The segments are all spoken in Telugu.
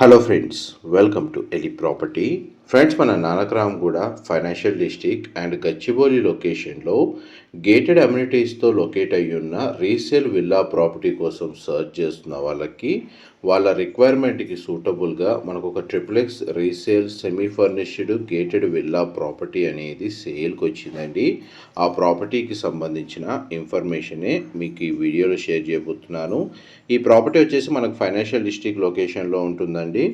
హలో ఫ్రెండ్స్ వెల్కమ్ టు ఎలి ప్రాపర్టీ ఫ్రెండ్స్ మన నానక్రామ్ కూడా ఫైనాన్షియల్ డిస్ట్రిక్ట్ అండ్ గచ్చిబౌలి లొకేషన్లో గేటెడ్ అమ్యూనిటీస్తో లొకేట్ అయ్యి ఉన్న రీసేల్ విల్లా ప్రాపర్టీ కోసం సర్చ్ చేస్తున్న వాళ్ళకి వాళ్ళ రిక్వైర్మెంట్కి సూటబుల్గా మనకు ఒక triplex resale semi furnished gated villa property అనేది సేల్కి వచ్చిందండి ఆ ప్రాపర్టీకి సంబంధించిన ఇన్ఫర్మేషనే మీకు ఈ వీడియోలో షేర్ చేయబోతున్నాను. ఈ ప్రాపర్టీ వచ్చేసి మనకు ఫైనాన్షియల్ డిస్ట్రిక్ట్ లొకేషన్లో ఉంటుందండి.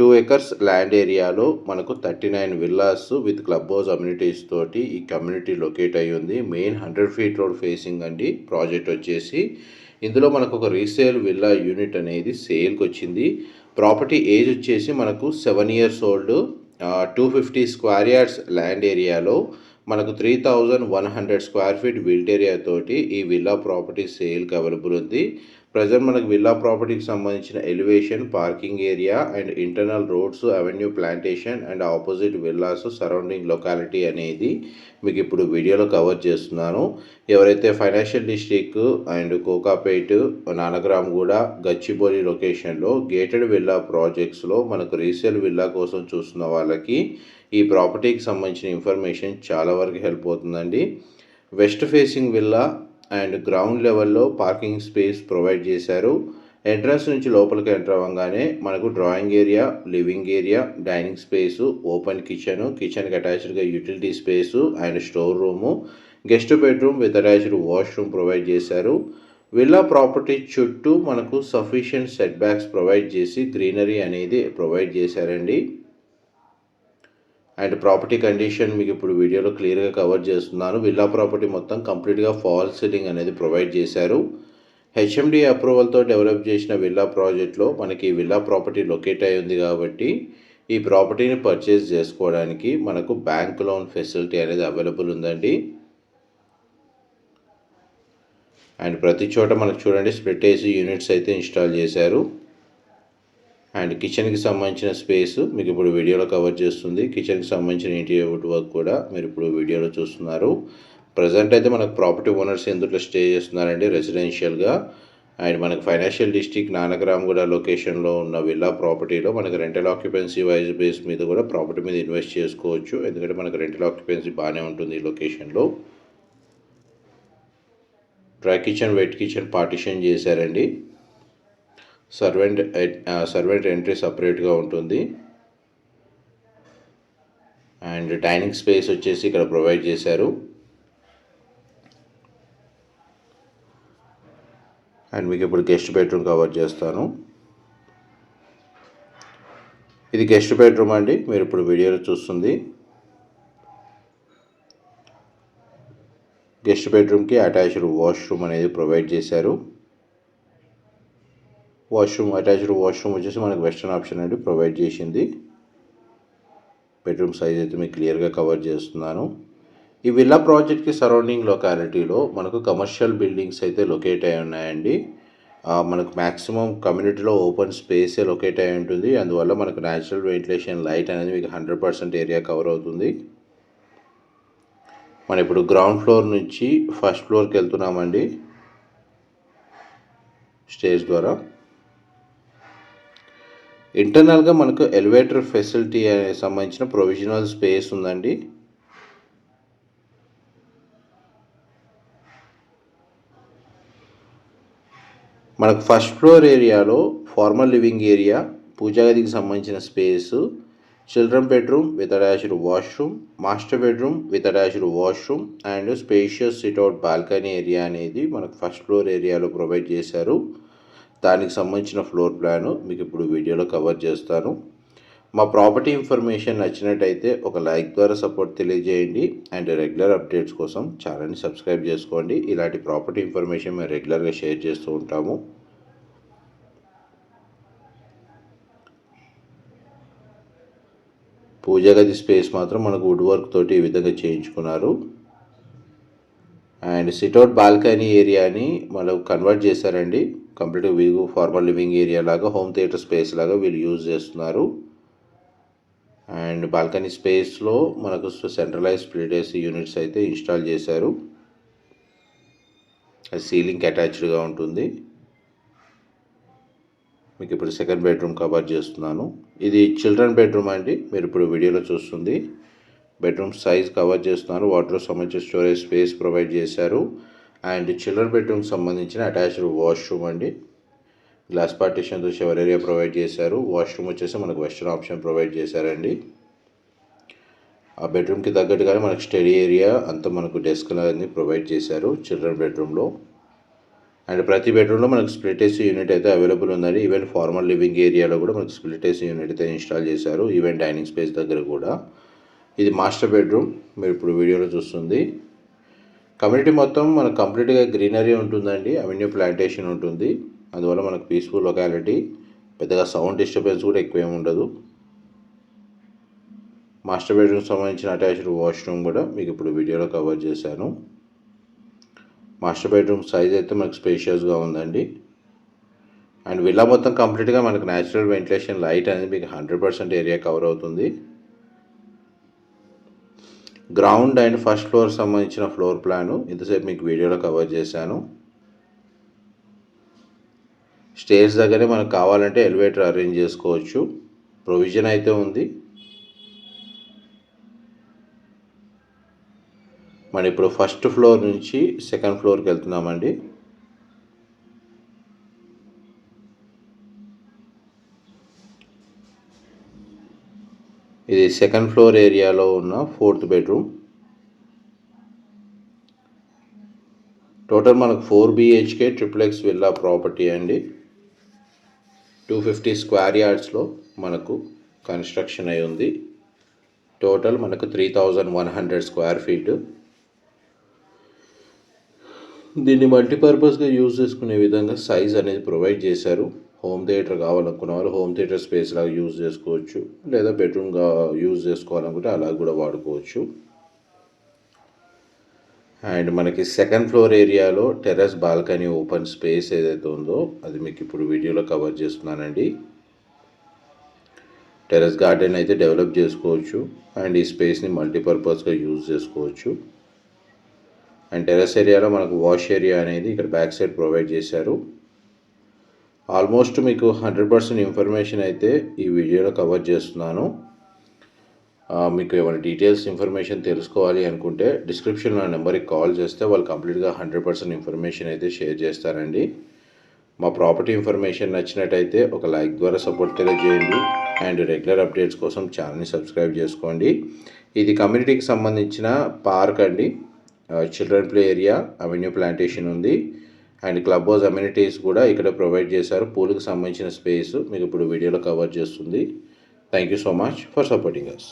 టూ ఎకర్స్ ల్యాండ్ ఏరియాలో మనకు thirty nine villas with club house amenities తోటి ఈ కమ్యూనిటీ లొకేట్ అయ్యి ఉంది. Main hundred feet road facing అండి. ప్రాజెక్ట్ వచ్చేసి ఇందులో మనకు ఒక రీసేల్ విల్లా యూనిట్ అనేది సేల్కి వచ్చింది. ప్రాపర్టీ ఏజ్ వచ్చేసి మనకు seven years old. Two fifty square yards land ఏరియాలో మనకు three thousand one hundred square feet built area తోటి ఈ విల్లా ప్రాపర్టీ సేల్కి అవైలబుల్ ఉంది. ప్రజెంట్ మనకు విల్లా ప్రాపర్టీకి సంబంధించిన elevation parking area and internal roads avenue plantation and opposite villas surrounding locality అనేది మీకు ఇప్పుడు వీడియోలో కవర్ చేస్తున్నాను. ఎవరైతే financial district and Kokapet Nanakramguda Gachibowli లొకేషన్లో గేటెడ్ విల్లా ప్రాజెక్ట్స్లో మనకు రీసేల్ విల్లా కోసం చూస్తున్న వాళ్ళకి ఈ ప్రాపర్టీకి సంబంధించిన ఇన్ఫర్మేషన్ చాలా వరకు హెల్ప్ అవుతుందండి. West facing villa and ground లెవెల్లో పార్కింగ్ స్పేస్ ప్రొవైడ్ చేశారు. ఎంట్రన్స్ నుంచి లోపలికి ఎంటర్ అవ్వగానే మనకు drawing area living area dining space open kitchen కిచెన్కి అటాచ్డ్గా utility space and store room guest bedroom with attached washroom provide చేశారు. విల్లా ప్రాపర్టీ చుట్టూ మనకు సఫిషియంట్ సెట్ బ్యాక్స్ ప్రొవైడ్ చేసి గ్రీనరీ అనేది ప్రొవైడ్ చేశారండి. అండ్ ప్రాపర్టీ కండిషన్ మీకు ఇప్పుడు వీడియోలో క్లియర్గా కవర్ చేస్తున్నాను. విల్లా ప్రాపర్టీ మొత్తం కంప్లీట్గా ఫాల్ సీలింగ్ అనేది ప్రొవైడ్ చేశారు. హెచ్ఎండి అప్రూవల్తో డెవలప్ చేసిన విల్లా ప్రాజెక్ట్లో మనకి విల్లా ప్రాపర్టీ లొకేట్ అయి ఉంది కాబట్టి ఈ ప్రాపర్టీని పర్చేస్ చేసుకోవడానికి మనకు బ్యాంక్ లోన్ ఫెసిలిటీ అనేది అవైలబుల్ ఉందండి. అండ్ ప్రతి చోట మనకు చూడండి స్ప్లిట్ ఏసీ యూనిట్స్ అయితే ఇన్స్టాల్ చేశారు. అండ్ కిచెన్కి సంబంధించిన స్పేస్ మీకు ఇప్పుడు వీడియోలో కవర్ చేస్తుంది. కిచెన్కి సంబంధించిన ఇంటీరియర్ వర్క్ కూడా మీరు ఇప్పుడు వీడియోలో చూస్తున్నారు. ప్రజెంట్ అయితే మనకు ప్రాపర్టీ ఓనర్స్ ఎందులో స్టే చేస్తున్నారండి? రెసిడెన్షియల్గా. అండ్ మనకు ఫైనాన్షియల్ డిస్ట్రిక్ట్ నానగ్రామ్ కూడా లొకేషన్లో ఉన్న విల్లా ప్రాపర్టీలో మనకు రెంటల్ ఆక్యుపెన్సీ వైజ్ బేస్ మీద కూడా ప్రాపర్టీ మీద ఇన్వెస్ట్ చేసుకోవచ్చు. ఎందుకంటే మనకు రెంటల్ ఆక్యుపెన్సీ బాగానే ఉంటుంది ఈ లొకేషన్లో. Dry kitchen wet kitchen partition చేశారండి. సర్వెంట్ సర్వెంట్ ఎంట్రీ సపరేట్గా ఉంటుంది. అండ్ డైనింగ్ స్పేస్ వచ్చేసి ఇక్కడ ప్రొవైడ్ చేశారు. అండ్ మీకు ఇప్పుడు గెస్ట్ బెడ్రూమ్ కవర్ చేస్తాను. ఇది గెస్ట్ బెడ్రూమ్ అండి. మీరు ఇప్పుడు వీడియోలో చూస్తుంది. గెస్ట్ బెడ్రూమ్కి అటాచ్డ్ వాష్రూమ్ అనేది ప్రొవైడ్ చేశారు. వాష్రూమ్ అటాచ్డ్ వాష్రూమ్ వచ్చేసి మనకు వెస్టర్న్ ఆప్షన్ అండి ప్రొవైడ్ చేసింది. బెడ్రూమ్ సైజ్ అయితే మీకు క్లియర్గా కవర్ చేస్తున్నాను. ఈ విల్లా ప్రాజెక్ట్కి సరౌండింగ్ లొకాలిటీలో మనకు కమర్షియల్ బిల్డింగ్స్ అయితే లొకేట్ అయి ఉన్నాయండి. మనకు మ్యాక్సిమం కమ్యూనిటీలో ఓపెన్ స్పేసే లొకేట్ అయి ఉంటుంది. అందువల్ల మనకు న్యాచురల్ వెంటిలేషన్ లైట్ అనేది మీకు హండ్రెడ్ పర్సెంట్ ఏరియా కవర్ అవుతుంది. మనం ఇప్పుడు గ్రౌండ్ ఫ్లోర్ నుంచి ఫస్ట్ ఫ్లోర్కి వెళ్తున్నామండి. స్టేజ్ ద్వారా. ఇంటర్నల్గా మనకు ఎలివేటర్ ఫెసిలిటీ సంబంధించిన ప్రొవిజనల్ స్పేస్ ఉందండి. మనకు ఫస్ట్ ఫ్లోర్ ఏరియాలో ఫార్మల్ లివింగ్ ఏరియా పూజా గదికి సంబంధించిన space children bedroom with attached washroom master bedroom with attached washroom and spacious sit out balcony area అనేది మనకు ఫస్ట్ ఫ్లోర్ ఏరియాలో ప్రొవైడ్ చేశారు. దానికి సంబంధించిన ఫ్లోర్ ప్లాను మీకు ఇప్పుడు వీడియోలో కవర్ చేస్తాను. మా ప్రాపర్టీ ఇన్ఫర్మేషన్ నచ్చినట్టయితే ఒక లైక్ ద్వారా సపోర్ట్ తెలియజేయండి. అండ్ రెగ్యులర్ అప్డేట్స్ కోసం ఛానల్ని సబ్స్క్రైబ్ చేసుకోండి. ఇలాంటి ప్రాపర్టీ ఇన్ఫర్మేషన్ మేము రెగ్యులర్గా షేర్ చేస్తూ ఉంటాము. పూజ గది స్పేస్ మాత్రం మనకు వుడ్ వర్క్ తోటి ఈ విధంగా చేయించుకున్నారు. అండ్ సిట్అవుట్ బాల్కనీ ఏరియాని మనం కన్వర్ట్ చేశారండి. కంప్లీట్గా వీగు ఫార్మల్ లివింగ్ ఏరియా లాగా హోమ్ థియేటర్ స్పేస్ లాగా వీళ్ళు యూజ్ చేస్తున్నారు. అండ్ బాల్కనీ స్పేస్లో మనకు సెంట్రలైజ్ స్ప్లిట్ ఏసీ యూనిట్స్ అయితే ఇన్స్టాల్ చేశారు. సీలింగ్ అటాచ్డ్గా ఉంటుంది. మీకు ఇప్పుడు సెకండ్ బెడ్రూమ్ కవర్ చేస్తున్నాను. ఇది చిల్డ్రన్ బెడ్రూమ్ అండి మీరు ఇప్పుడు వీడియోలో చూస్తుంది. బెడ్రూమ్ సైజ్ కవర్ చేస్తున్నారు వాటర్ సంబంధించిన స్టోరేజ్ స్పేస్ ప్రొవైడ్ చేశారు. అండ్ చిల్డ్రన్ బెడ్రూమ్కి సంబంధించిన అటాచ్డ్ వాష్రూమ్ అండి. గ్లాస్ పార్టీషన్తో షవర్ ఏరియా ప్రొవైడ్ చేశారు. వాష్రూమ్ వచ్చేసి మనకు వెస్టర్న్ ఆప్షన్ ప్రొవైడ్ చేశారండి. ఆ బెడ్రూమ్కి తగ్గట్టుగానే మనకు స్టడీ ఏరియా అంతా మనకు డెస్క్ అనేది ప్రొవైడ్ చేశారు చిల్డ్రన్ బెడ్రూమ్లో. అండ్ ప్రతి బెడ్రూమ్లో మనకు స్ప్లిట్ ఏసీ యూనిట్ అయితే అవైలబుల్ ఉందండి. ఈవెన్ ఫార్మల్ లివింగ్ ఏరియాలో కూడా మనకు స్ప్లిట్ ఏసీ యూనిట్ అయితే ఇన్స్టాల్ చేశారు. ఈవెన్ డైనింగ్ స్పేస్ దగ్గర కూడా. ఇది మాస్టర్ బెడ్రూమ్. మీరు ఇప్పుడు వీడియోలో చూస్తుంది. కమ్యూనిటీ మొత్తం మనకు కంప్లీట్గా గ్రీనరీ ఉంటుందండి అవెన్యూ ప్లాంటేషన్ ఉంటుంది. అందువల్ల మనకు పీస్ఫుల్ లొకాలిటీ పెద్దగా సౌండ్ డిస్టర్బెన్స్ కూడా ఎక్కువ ఏమి ఉండదు. మాస్టర్ బెడ్రూమ్ సంబంధించిన అటాచ్డ్ వాష్రూమ్ కూడా మీకు ఇప్పుడు వీడియోలో కవర్ చేశాను. మాస్టర్ బెడ్రూమ్ సైజ్ అయితే మనకు స్పేషియస్గా ఉందండి. అండ్ విల్లా మొత్తం కంప్లీట్గా మనకు న్యాచురల్ వెంటిలేషన్ లైట్ అనేది మీకు హండ్రెడ్ పర్సెంట్ ఏరియా కవర్ అవుతుంది. గ్రౌండ్ అండ్ ఫస్ట్ ఫ్లోర్ సంబంధించిన ఫ్లోర్ ప్లాను ఇంతసేపు మీకు వీడియోలో కవర్ చేశాను. స్టేర్స్ దగ్గరే మనకు కావాలంటే ఎలివేటర్ అరేంజ్ చేసుకోవచ్చు. ప్రొవిజన్ అయితే ఉంది. మనం ఇప్పుడు ఫస్ట్ ఫ్లోర్ నుంచి సెకండ్ ఫ్లోర్కి వెళ్తున్నామండి. ఇది సెకండ్ ఫ్లోర్ ఏరియాలో ఉన్న ఫోర్త్ బెడ్రూమ్. టోటల్ మనకు four BHK triplex villa property అండి. టూ ఫిఫ్టీ స్క్వేర్ యార్డ్స్లో మనకు కన్స్ట్రక్షన్ అయి ఉంది. టోటల్ మనకు three thousand one hundred square feet. దీన్ని మల్టీపర్పస్గా యూజ్ చేసుకునే విధంగా సైజ్ అనేది ప్రొవైడ్ చేశారు. హోమ్ థియేటర్ కావాలనుకున్న వాళ్ళు హోమ్ థియేటర్ స్పేస్ లాగా యూజ్ చేసుకోవచ్చు. లేదా బెడ్రూమ్గా యూజ్ చేసుకోవాలనుకుంటే అలా కూడా వాడుకోవచ్చు. అండ్ మనకి సెకండ్ ఫ్లోర్ ఏరియాలో టెర్రస్ బాల్కనీ ఓపెన్ స్పేస్ ఏదైతే ఉందో అది మీకు ఇప్పుడు వీడియోలో కవర్ చేస్తున్నానండి. టెర్రస్ గార్డెన్ అయితే డెవలప్ చేసుకోవచ్చు. అండ్ ఈ స్పేస్ని మల్టీపర్పస్గా యూజ్ చేసుకోవచ్చు. అండ్ టెర్రస్ ఏరియాలో మనకు వాష్ ఏరియా అనేది ఇక్కడ బ్యాక్ సైడ్ ప్రొవైడ్ చేశారు. ఆల్మోస్ట్ మీకు హండ్రెడ్ పర్సెంట్ ఇన్ఫర్మేషన్ అయితే ఈ వీడియోలో కవర్ చేస్తున్నాను. మీకు ఏమైనా డీటెయిల్స్ ఇన్ఫర్మేషన్ తెలుసుకోవాలి అనుకుంటే డిస్క్రిప్షన్లో నెంబర్కి కాల్ చేస్తే వాళ్ళు కంప్లీట్గా హండ్రెడ్ పర్సెంట్ ఇన్ఫర్మేషన్ అయితే షేర్ చేస్తారండి. మా ప్రాపర్టీ ఇన్ఫర్మేషన్ నచ్చినట్టయితే ఒక లైక్ ద్వారా సపోర్ట్ తెలియజేయండి. అండ్ రెగ్యులర్ అప్డేట్స్ కోసం ఛానల్ని సబ్స్క్రైబ్ చేసుకోండి. ఇది కమ్యూనిటీకి సంబంధించిన పార్క్ అండి. Children play area avenue plantation ఉంది. అండ్ క్లబ్ హౌస్ అమ్యూనిటీస్ కూడా ఇక్కడ ప్రొవైడ్ చేశారు. పూలకు సంబంధించిన స్పేస్ మీకు ఇప్పుడు వీడియోలో కవర్ చేస్తుంది. Thank you so much for supporting us